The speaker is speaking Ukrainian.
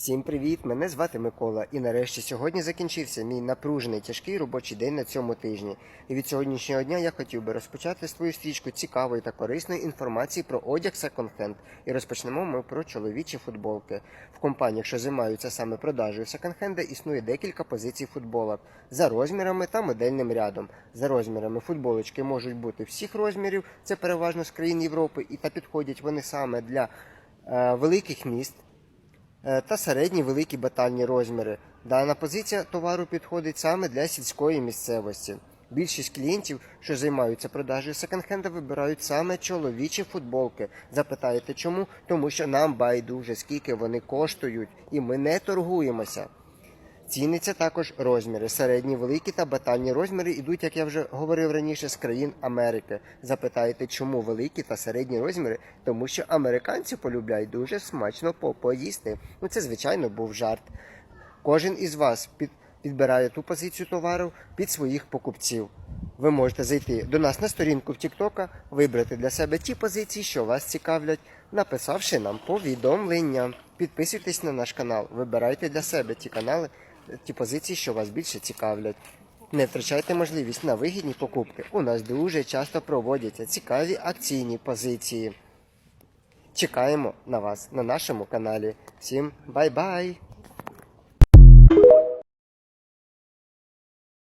Всім привіт! Мене звати Микола. І нарешті сьогодні закінчився мій напружений тяжкий робочий день на цьому тижні. І від сьогоднішнього дня я хотів би розпочати свою стрічку цікавої та корисної інформації про одяг секонд-хенд. І розпочнемо ми про чоловічі футболки. В компаніях, що займаються саме продажею секонд-хенда, існує декілька позицій футболок за розмірами та модельним рядом. За розмірами футболочки можуть бути всіх розмірів, це переважно з країн Європи, і та підходять вони саме для е, великих міст та середні великі батальні розміри. Дана позиція товару підходить саме для сільської місцевості. Більшість клієнтів, що займаються продажею секонд-хенда, вибирають саме чоловічі футболки. Запитаєте чому? Тому що нам байдуже, скільки вони коштують, і ми не торгуємося. Ціняться також розміри. Середні, великі та батальні розміри йдуть, як я вже говорив раніше, з країн Америки. Запитаєте, чому великі та середні розміри? Тому що американці полюбляють дуже смачно по- поїсти. Ну це звичайно був жарт. Кожен із вас під, підбирає ту позицію товару під своїх покупців. Ви можете зайти до нас на сторінку в TikTok, вибрати для себе ті позиції, що вас цікавлять, написавши нам повідомлення. Підписуйтесь на наш канал, вибирайте для себе ті канали, ті позиції, що вас більше цікавлять. Не втрачайте можливість на вигідні покупки. У нас дуже часто проводяться цікаві акційні позиції. Чекаємо на вас на нашому каналі. Всім бай-бай!